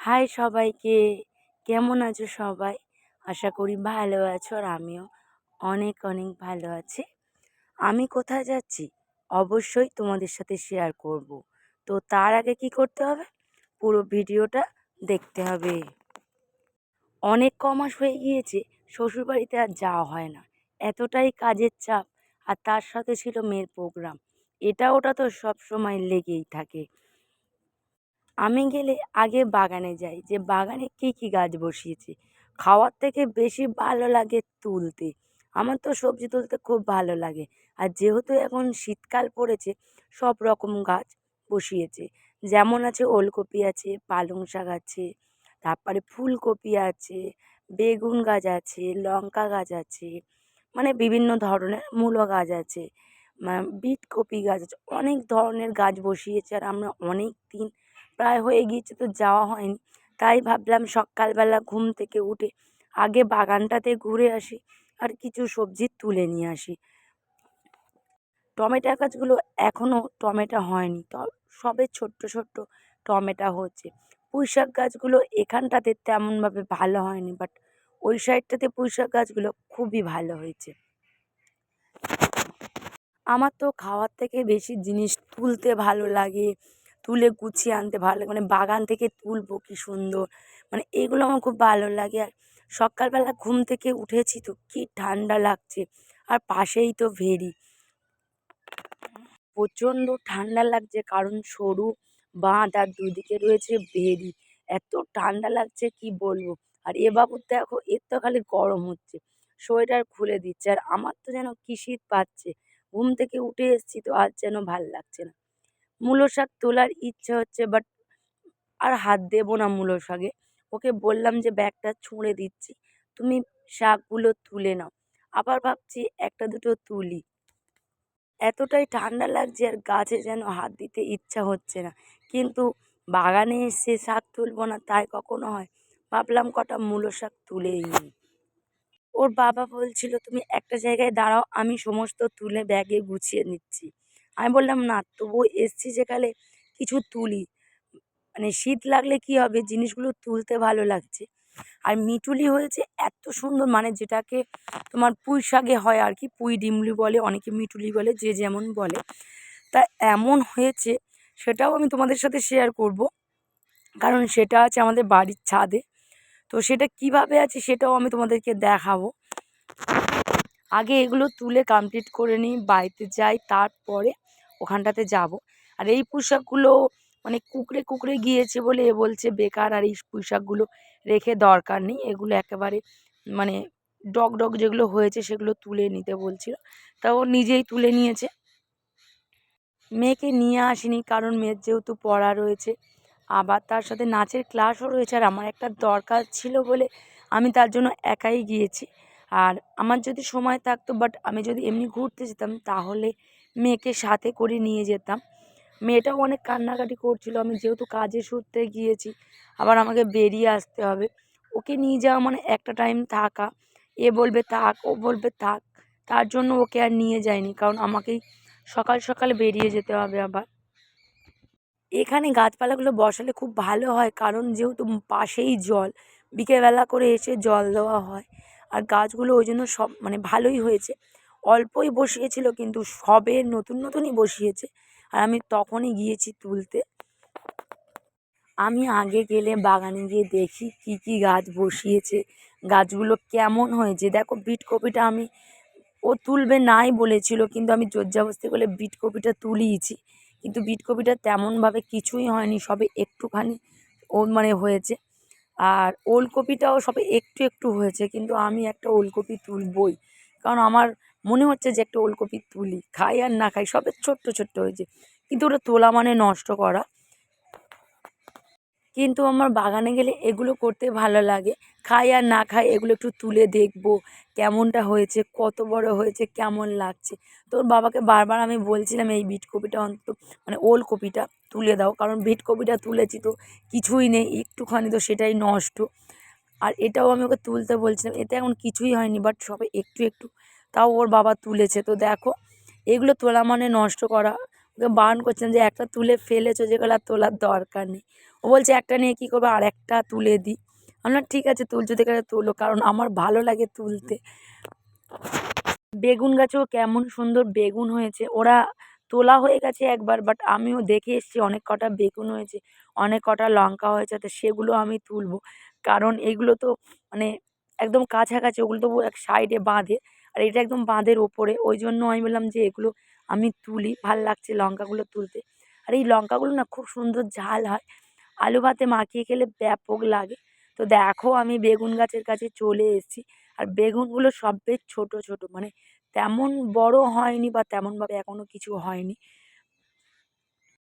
High সবাইকে, কেমন আছো সবাই? আশা করি ভালো আছো আর আমিও অনেক অনেক ভালো আছি। আমি কোথায় যাচ্ছি? অবশ্যই তোমাদের সাথে শেয়ার করব। তো তার আগে কি করতে হবে? পুরো ভিডিওটা দেখতে হবে। অনেক কমাস হয়ে গিয়েছে, শ্বশুরবাড়িতে আর যাওয়া হয় না। এতটাই কাজের চাপ, আর তার সাথে ছিল মেয়ের প্রোগ্রাম এটা ওটা তো সব সময় লেগেই থাকে। আমি গেলে আগে বাগানে যাই, যে বাগানে কী কী গাছ বসিয়েছি। খাওয়ার থেকে বেশি ভালো লাগে তুলতে। আমার তো সবজি তুলতে খুব ভালো লাগে। আর যেহেতু এখন শীতকাল পড়েছে, সব রকম গাছ বসিয়েছে। যেমন আছে ওলকপি আছে, পালং শাক আছে, তারপরে ফুলকপি আছে, বেগুন গাছ আছে, লঙ্কা গাছ আছে মানে বিভিন্ন ধরনের মূলো গাছ আছে বিট কপি গাছ আছে, অনেক ধরনের গাছ বসিয়েছে আর আমরা অনেক দিন প্রায় হয়ে গিয়েছে তো যাওয়া হয়নি। তাই ভাবলাম সকালবেলা ঘুম থেকে উঠে আগে বাগানটাতে ঘুরে আসি আর কিছু সবজি তুলে নিয়ে আসি। টমেটো গাছগুলো এখনও টমেটো হয়নি। সবে ছোট্ট ছোট্ট টমেটো হচ্ছে। পুঁই শাক গাছগুলো এখানটাতে তেমনভাবে ভালো হয়নি বাট ওই সাইডটাতে পুঁই শাক গাছগুলো খুবই ভালো হয়েছে। আমার তো খাওয়ার থেকে বেশি জিনিস তুলতে ভালো লাগে। তুলে গুছিয়ে আনতে ভালো লাগে। মানে বাগান থেকে তুলবো কী সুন্দর। মানে এগুলো আমার খুব ভালো লাগে। আর সকালবেলা ঘুম থেকে উঠেছি তো কী ঠান্ডা লাগছে। আর পাশেই তো ভেরি প্রচণ্ড ঠান্ডা লাগছে কারণ সরু বাঁধ আর দুদিকে রয়েছে ভেরি এত ঠান্ডা লাগছে কি বলব? আর এ বাবুর দেখো, এর তো খালি গরম হচ্ছে। সোয়েটার খুলে দিচ্ছে। আর আমার তো যেন কী শীত পাচ্ছে। ঘুম থেকে উঠে এসেছি তো আর যেন ভালো লাগছে না। মূলো শাক তোলার ইচ্ছে হচ্ছে বাট আর হাত দেবো না মূলো শাকে। ওকে বললাম যে, ব্যাগটা ছুঁড়ে দিচ্ছি। তুমি শাকগুলো তুলে নাও। আবার ভাবছি, একটা দুটো তুলি। এতটাই ঠান্ডা লাগছে আর গাছে যেন হাত দিতে ইচ্ছা হচ্ছে না। কিন্তু বাগানে এসে শাক তুলবো না, তাই কখনো হয়। ভাবলাম কটা মূলো শাক তুলেই নিই। ওর বাবা বলছিল, তুমি একটা জায়গায় দাঁড়াও, আমি সমস্ত তুলে ব্যাগে গুছিয়ে নিচ্ছি। আমি বললাম, না, তবুও এসছি যেখানে কিছু তুলি। মানে শীত লাগলে কী হবে? জিনিসগুলো তুলতে ভালো লাগছে। আর মিটুলি হয়েছে এত সুন্দর মানে যেটাকে তোমার পুঁই শাকে হয় আর কি, পুঁই ডিমলি বলে, অনেকে মিটুলি বলে, যে যেমন বলে। তা এমন হয়েছে, সেটাও আমি তোমাদের সাথে শেয়ার করব। কারণ সেটা আছে আমাদের বাড়ির ছাদে। তো সেটা কীভাবে আছে সেটাও আমি তোমাদেরকে দেখাবো। আগে এগুলো তুলে কমপ্লিট করে নিই, বাড়িতে যাই, তারপরে ওখানটাতে যাব। আর এই পোশাকগুলো মানে কুকড়ে কুকড়ে গিয়েছে বলে এ বলছে, বেকার আর এই পোশাকগুলো রেখে দরকার নেই। এগুলো একেবারে মানে ডগ ডগ যেগুলো হয়েছে সেগুলো তুলে নিতে বলছিল। তা ও নিজেই তুলে নিয়েছে। মেয়েকে নিয়ে আসিনি কারণ মেয়ের যেহেতু পড়া রয়েছে। আবার তার সাথে নাচের ক্লাসও রয়েছে আর আমার একটা দরকার ছিল বলে আমি তার জন্য একাই গিয়েছি। আর আমার যদি সময় থাকতো বাট আমি যদি এমনি ঘুরতে যেতাম তাহলে মেয়েকে সাথে করে নিয়ে যেতাম। মেয়েটাও অনেক কান্নাকাটি করছিল, আমি যেহেতু কাজে সূত্রে গিয়েছি, আবার আমাকে বেরিয়ে আসতে হবে। ওকে নিয়ে যাওয়া মানে একটা টাইম থাকা। এ বলবে থাক, ও বলবে থাক। তার জন্য ওকে আর নিয়ে যায়নি কারণ আমাকেই সকাল সকাল বেরিয়ে যেতে হবে আবার। এখানে গাছপালাগুলো বসালে খুব ভালো হয়, কারণ যেহেতু পাশেই জল, বিকেলবেলা করে এসে জল দেওয়া হয়। আর গাছগুলো ওই জন্য সব মানে ভালোই হয়েছে। অল্পই বসিয়েছিল, কিন্তু সবে নতুন নতুনই বসিয়েছে। আর আমি তখনই গিয়েছি তুলতে। আমি আগে গেলে বাগানে গিয়ে দেখি কী কী গাছ বসিয়েছে। গাছগুলো কেমন হয়েছে? দেখো বিট কপিটা আমি, ও তুলবে নাই বলেছিল, কিন্তু আমি জোরজাবস্তি করে বিট কপিটা তুলিয়েছি। কিন্তু বিট কপিটা তেমনভাবে কিছুই হয়নি, সবে একটুখানি ও মানে হয়েছে। আর ওলকপিটাও সবে একটু একটু হয়েছে, কিন্তু আমি একটা ওলকপি তুলবই। কারণ আমার মনে হচ্ছে যে একটা ওলকপি তুলি, খাই আর না খাই, সবে ছোট্ট ছোট্ট হয়েছে কিন্তু ওটা তোলা মানে নষ্ট করা। কিন্তু আমার বাগানে গেলে এগুলো করতে ভালো লাগে। খাই আর না খাই এগুলো একটু তুলে দেখব, কেমনটা হয়েছে, কত বড় হয়েছে, কেমন লাগছে। তোর বাবাকে বারবার আমি বলছিলাম, এই বিট কপিটা অন্তত মানে ওল কপিটা তুলে দাও। কারণ বিট কপিটা তুলেছি তো কিছুই নেই, একটুখানি তো সেটাই নষ্ট। আর এটাও আমি ওকে তুলতে বলছিলাম, এতে এখন কিছুই হয়নি বাট সবে একটু একটু তাও ওর বাবা তুলেছে। তো দেখো, এগুলো তোলা মানে নষ্ট করা। ওকে বারণ করছিলাম যে একটা তুলে ফেলেছো যেগুলো আর তোলার দরকার নেই। ও বলছে, একটা নিয়ে কী করবে? আর একটা তুলে দিই আমরা ঠিক আছে, তুলছো দেখে তোলো, কারণ আমার ভালো লাগে তুলতে। বেগুন গাছেও কেমন সুন্দর বেগুন হয়েছে। ওরা তোলা হয়ে গেছে একবার বাট আমিও দেখে এসেছি, অনেক কটা বেগুন হয়েছে, অনেক কটা লঙ্কা হয়েছে, তো সেগুলো আমি তুলবো। কারণ এগুলো তো মানে একদম কাছাকাছি, ওগুলো তো এক সাইডে বাঁধে। আর এটা একদম বাঁধের ওপরে। ওই জন্য আমি বললাম যে এগুলো আমি তুলি, ভালো লাগছে লঙ্কাগুলো তুলতে। আর এই লঙ্কাগুলো না খুব সুন্দর ঝাল হয়। আলু ভাতে মাখিয়ে খেলে ব্যাপক লাগে। তো দেখো আমি বেগুন গাছের কাছে চলে এসেছি। আর বেগুনগুলো সব বেশ ছোটো ছোটো। মানে তেমন বড় হয়নি বা তেমনভাবে এখনও কিছু হয়নি।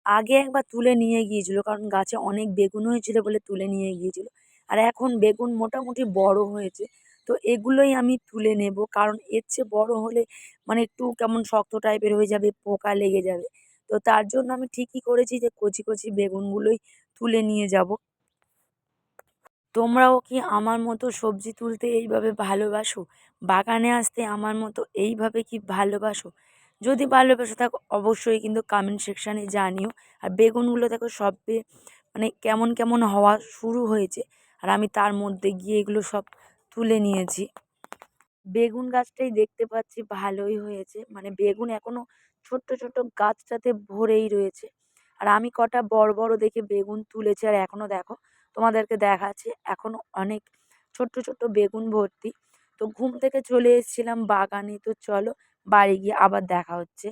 আগে একবার তুলে নিয়ে গিয়েছিল। কারণ গাছে অনেক বেগুন হয়েছিল বলে তুলে নিয়ে গিয়েছিল। আর এখন বেগুন মোটামুটি বড় হয়েছে। তো এগুলোই আমি তুলে নেব। কারণ এর চেয়ে বড় হলে মানে একটু কেমন শক্ত টাইপের হয়ে যাবে, পোকা লেগে যাবে। তো তার জন্য আমি ঠিকই করেছি যে কচি কচি বেগুনগুলোই তুলে নিয়ে যাব। তোমরাও কি আমার মতো সবজি তুলতে এইভাবে ভালোবাসো? বাগানে আসতে আমার মতো এইভাবে কি ভালোবাসো? যদি ভালোবাসো থাকো অবশ্যই কিন্তু কমেন্ট সেকশানে জানিও। আর বেগুনগুলো দেখো সবে মানে কেমন কেমন হওয়া শুরু হয়েছে। আর আমি তার মধ্যে গিয়ে এগুলো সব তুলে নিয়েছি। বেগুন গাছটাই দেখতে পাচ্ছি ভালোই হয়েছে। মানে বেগুন এখনও ছোট্ট ছোট্ট গাছটাতে ভরেই রয়েছে। আর আমি কটা বড় বড় দেখে বেগুন তুলেছি আর এখনও দেখো তোমাদেরকে দেখাচ্ছি এখনও অনেক ছোট্ট ছোট্ট বেগুন ভর্তি। তো ঘুম থেকে চলে এসেছিলাম বাগানে, তো চলো বাড়ি গিয়ে আবার দেখা হচ্ছে।